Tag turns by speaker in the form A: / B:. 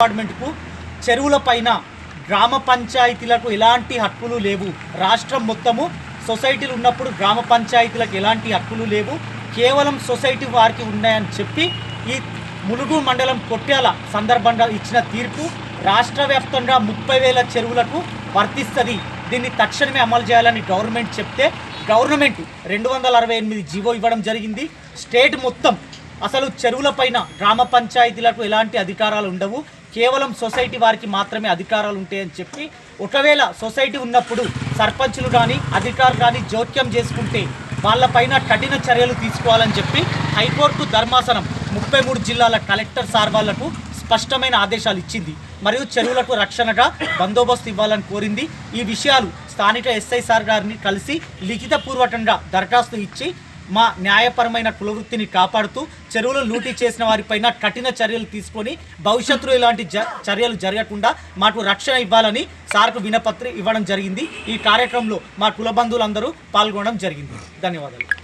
A: డిపార్ట్మెంట్కు చెరువుల పైన గ్రామ పంచాయతీలకు ఎలాంటి హక్కులు లేవు. రాష్ట్రం మొత్తము సొసైటీలు ఉన్నప్పుడు గ్రామ పంచాయతీలకు ఎలాంటి హక్కులు లేవు. కేవలం సొసైటీ వారికి ఉన్నాయని చెప్పి ఈ ములుగు మండలం కొట్టాల సందర్భంగా ఇచ్చిన తీర్పు రాష్ట్ర వ్యాప్తంగా ముప్పై వేల చెరువులకు వర్తిస్తుంది. దీన్ని తక్షణమే అమలు చేయాలని గవర్నమెంట్ చెప్తే గవర్నమెంట్ రెండు వందల అరవై ఎనిమిది జీవో ఇవ్వడం జరిగింది. స్టేట్ మొత్తం అసలు చెరువులపైన గ్రామ పంచాయతీలకు ఎలాంటి అధికారాలు ఉండవు. కేవలం సొసైటీ వారికి మాత్రమే అధికారాలు ఉంటాయని చెప్పి ఒకవేళ సొసైటీ ఉన్నప్పుడు సర్పంచులు కానీ అధికారులు కానీ జోక్యం చేసుకుంటే వాళ్ళపైన కఠిన చర్యలు తీసుకోవాలని చెప్పి హైకోర్టు ధర్మాసనం ముప్పై మూడు జిల్లాల కలెక్టర్ సార్ వాళ్ళకు స్పష్టమైన ఆదేశాలు ఇచ్చింది. మరియు చెరువులకు రక్షణగా బందోబస్తు ఇవ్వాలని కోరింది. ఈ విషయాలు స్థానిక ఎస్ఐ సార్ గారిని కలిసి లిఖితపూర్వకంగా దరఖాస్తు ఇచ్చి మా న్యాయపరమైన కులవృత్తిని కాపాడుతూ చెరువులు లూటీ చేసిన వారిపైన కఠిన చర్యలు తీసుకొని భవిష్యత్తులో ఇలాంటి జ చర్యలు జరగకుండా మాకు రక్షణ ఇవ్వాలని సార్కు వినపత్రి ఇవ్వడం జరిగింది. ఈ కార్యక్రమంలో మా కుల బంధువులందరూ పాల్గొనడం జరిగింది. ధన్యవాదాలు.